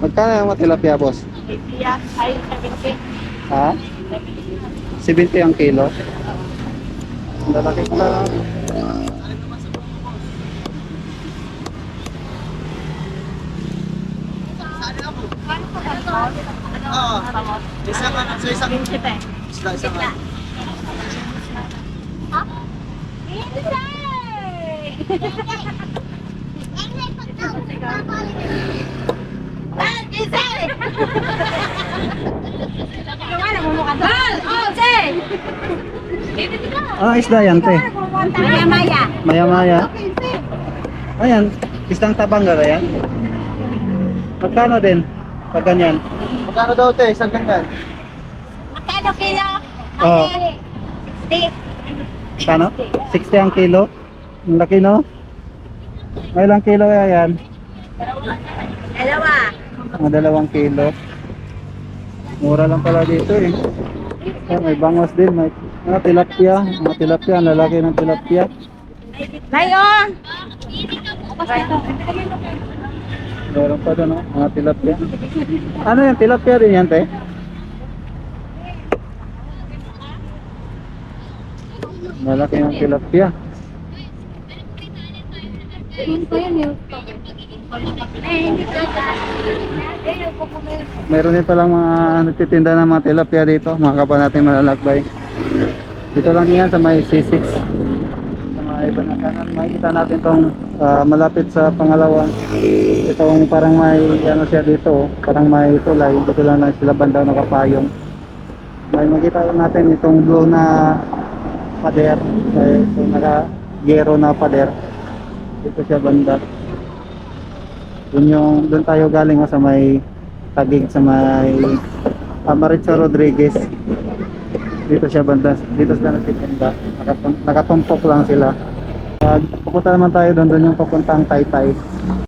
Magkano yung mga tilapia, boss? Iya, ay 70. Ha? 70 ang kilo. Ang lalaki pala. Oo. Isa ka na, so isang isda, isa ka. Ah, isda yan, te. Maya Maya. Maya-maya. Ayan, isdang tabangga ba yan? Magkano din? Pag ganyan? Magkano daw te, isang ganyan? Magkano kilo? Oo. Stick. Kano? 60 ang kilo? Ang laki, no? May ilang kilo kaya yan? Dalawa. Mga dalawang kilo. Mura lang pala dito eh. Ayan, may bangos din, may mga tilapia, mga tilapia, ang lalaki ng tilapia. Ngayon. Meron pa doon, no? mga tilapia. Ano yan, tilapia din yan, te? Malaki ng tilapia. Meron din palang mga nagtitinda ng mga tilapia dito, mga kapwa natin malalakbay. Dito lang yan sa may C6. Sa mga iba na kanan, makikita natin tong ah, malapit sa pangalawa. Itong parang may ano siya dito, parang may tulay. Dito lang lang sila banda nakapayong. May makita natin itong blue na pader. Eh, itong naka gero na pader. Dito siya banda. Yun yung, doon tayo galing sa may tagig sa may Amaritza Rodriguez. Dito siya banda, dito sila nagtitinda. Nakatum- nakatumpok lang sila. Uh, pupunta naman tayo doon, doon yung papuntang Taytay.